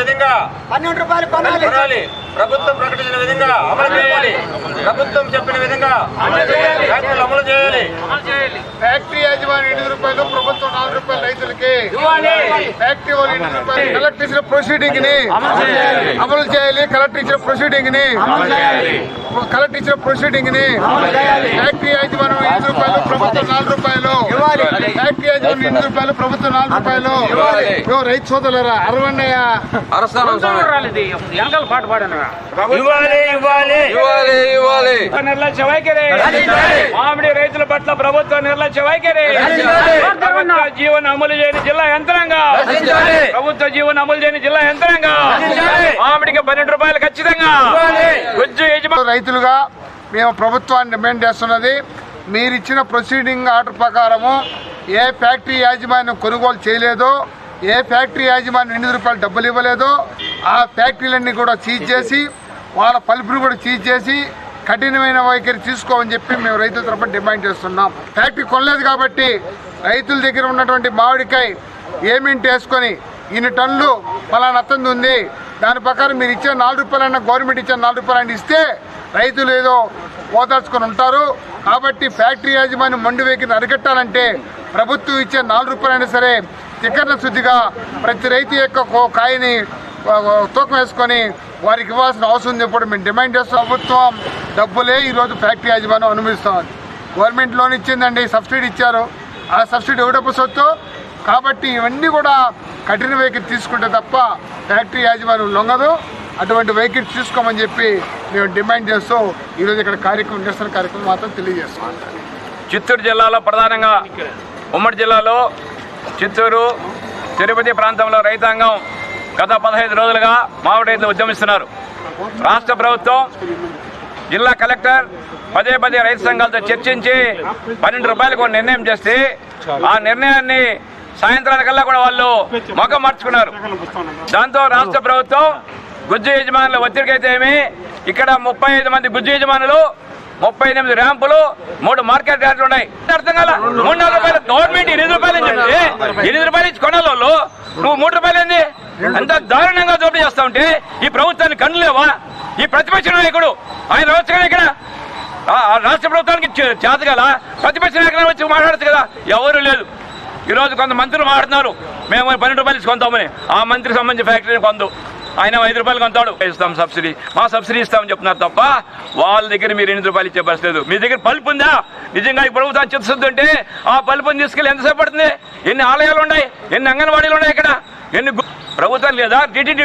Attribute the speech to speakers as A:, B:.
A: విధంగా
B: పన్నెండు రూపాయలు కొనాలి.
A: ప్రభుత్వం ప్రకటించిన విధంగా అమలు చేయాలి. ప్రభుత్వం చెప్పిన విధంగా ఫ్యాక్టరీలు అమలు చేయాలి.
C: ఫ్యాక్టరీ యాజమాన్యం ఎనిమిది రూపాయలు ప్రభుత్వం నాలుగు రూపాయలు రైతులకి. ఫ్యాక్టరీ వాళ్ళు ఎనిమిది రూపాయలు కలెక్టర్ ఇచ్చిన ప్రొసీడింగ్ని అమలు చేయాలి. కలెక్టర్ ఇచ్చిన ప్రొసీడింగ్ని కలెక్టర్ ఇచ్చిన ప్రొసీడింగ్ని ఫ్యాక్టరీ యాజమాన్యం ఎనిమిది రూపాయలు ప్రభుత్వం నాలుగు ఎనిమిది రూపాయలు ప్రభుత్వం నాలుగు రూపాయలు. రైతు సోదరులారా? అరవన్నయ్యా.
D: మామిడి రైతుల పట్ల ప్రభుత్వ నిర్లక్ష్య వైఖరి. ప్రభుత్వ జీవన అమలు చేయని జిల్లా యంత్రాంగం. ప్రభుత్వ జీవన అమలు చేయని జిల్లా యంత్రాంగం. మామిడికి పన్నెండు రూపాయలు ఖచ్చితంగా. గుజ్జు యజమాని
C: రైతులుగా మేము ప్రభుత్వాన్ని డిమాండ్ చేస్తున్నది. మీరు ఇచ్చిన ప్రొసీడింగ్ ఆర్డర్ ప్రకారము ఏ ఫ్యాక్టరీ యాజమాన్యం కొనుగోలు చేయలేదో ఏ ఫ్యాక్టరీ యాజమాన్యం ఎనిమిది రూపాయలు డబ్బులు ఇవ్వలేదో ఆ ఫ్యాక్టరీలన్నీ కూడా సీజ్ చేసి వాళ్ళ పలుపుని కూడా సీజ్ చేసి కఠినమైన వైఖరి తీసుకోమని చెప్పి మేము రైతుల తరఫున డిమాండ్ చేస్తున్నాం. ఫ్యాక్టరీ కొనలేదు కాబట్టి రైతుల దగ్గర ఉన్నటువంటి మామిడికాయ ఏమింటి వేసుకొని ఇన్ని టన్నులు పలానా అత్తంది ఉంది దాని ప్రకారం మీరు ఇచ్చే నాలుగు రూపాయలైనా గవర్నమెంట్ ఇచ్చే నాలుగు రూపాయలైనా ఇస్తే రైతులు ఏదో ఓదార్చుకొని ఉంటారు. కాబట్టి ఫ్యాక్టరీ యాజమాన్యం మండు వేకిని అరికట్టాలంటే ప్రభుత్వం ఇచ్చే నాలుగు రూపాయలైనా సరే తిక్కన శుద్ధిగా ప్రతి రైతు యొక్క కో- కాయని తూకం వేసుకొని వారికి ఇవ్వాల్సిన అవసరం ఉంది. ఇప్పుడు మేము డిమాండ్ చేస్తాం ప్రభుత్వం డబ్బులే ఈరోజు ఫ్యాక్టరీ యాజమాన్యం అనుభవిస్తాం గవర్నమెంట్ లోన్ ఇచ్చిందండి సబ్సిడీ ఇచ్చారు. ఆ సబ్సిడీ ఎవడప్పు సొత్తు. కాబట్టి ఇవన్నీ కూడా కఠిన వైఖరి తీసుకుంటే తప్ప ఫ్యాక్టరీ యాజమాన్యం లొంగదు. అటువంటి వెహికల్స్ తీసుకోమని చెప్పి మేము డిమాండ్ చేస్తూ ఈరోజు ఇక్కడ కార్యక్రమం నిరసన కార్యక్రమం మాత్రం తెలియజేస్తాం
D: చిత్తూరు జిల్లాలో ప్రధానంగా ఉమ్మడి జిల్లాలో చిత్తూరు తిరుపతి ప్రాంతంలో రైతాంగం గత పదహైదు రోజులుగా మామిడి రైతులు ఉద్యమిస్తున్నారు. రాష్ట్ర ప్రభుత్వం జిల్లా కలెక్టర్ పదే పదే రైతు సంఘాలతో చర్చించి పన్నెండు రూపాయలకు నిర్ణయం చేస్తే ఆ నిర్ణయాన్ని సాయంత్రానికల్లా కూడా వాళ్ళు మొగ్గ మార్చుకున్నారు. దాంతో రాష్ట్ర ప్రభుత్వం గుజ్జు యజమానుల ఒత్తిడికైతే ఏమి? ఇక్కడ ముప్పై ఐదు మంది గుజ్జు యజమానులు ముప్పై ఎనిమిది ర్యాంపులు మూడు మార్కెట్ రేట్లు ఉన్నాయి. అర్థం కదా మూడు నాలుగు రూపాయలు గవర్నమెంట్ ఎనిమిది రూపాయలు అని చెప్తే ఎనిమిది రూపాయలు ఇచ్చి కొనాలి నువ్వు మూడు రూపాయలు ఏంది? అంత దారుణంగా దోపిడీ చేస్తా ఉంటే ఈ ప్రభుత్వాన్ని కన్ను లేవా ఈ ప్రతిపక్ష నాయకుడు ఆయన రావచ్చు ఇక్కడ. ఆ రాష్ట్ర ప్రభుత్వానికి చేత కదా? ప్రతిపక్ష నాయకులు వచ్చి మాట్లాడచ్చు కదా? ఎవరు లేదు. ఈరోజు కొంత మంత్రులు మాట్లాడుతున్నారు. మేము పన్నెండు రూపాయలు ఇచ్చి ఆ మంత్రికి సంబంధించిన ఫ్యాక్టరీని కొందాం. ఆయన ఐదు రూపాయలు కొంటాడు. ఇస్తాం సబ్సిడీ. మా సబ్సిడీ ఇస్తామని చెప్తున్నారు తప్ప వాళ్ళ దగ్గర మీరు ఎనిమిది రూపాయలు ఇచ్చే పరిస్థితి మీ దగ్గర పలుపు ఉందా? నిజంగా ఈ ప్రభుత్వం చిత్తశుద్ధి ఉంటే ఆ పలుపుని తీసుకెళ్ళి ఎంతసేపు పడుతుంది? ఎన్ని ఆలయాలు ఉన్నాయి? ఎన్ని అంగన్వాడీలు ఉన్నాయి ఇక్కడ? ఎన్ని ప్రభుత్వం లేదా? టీటీడీ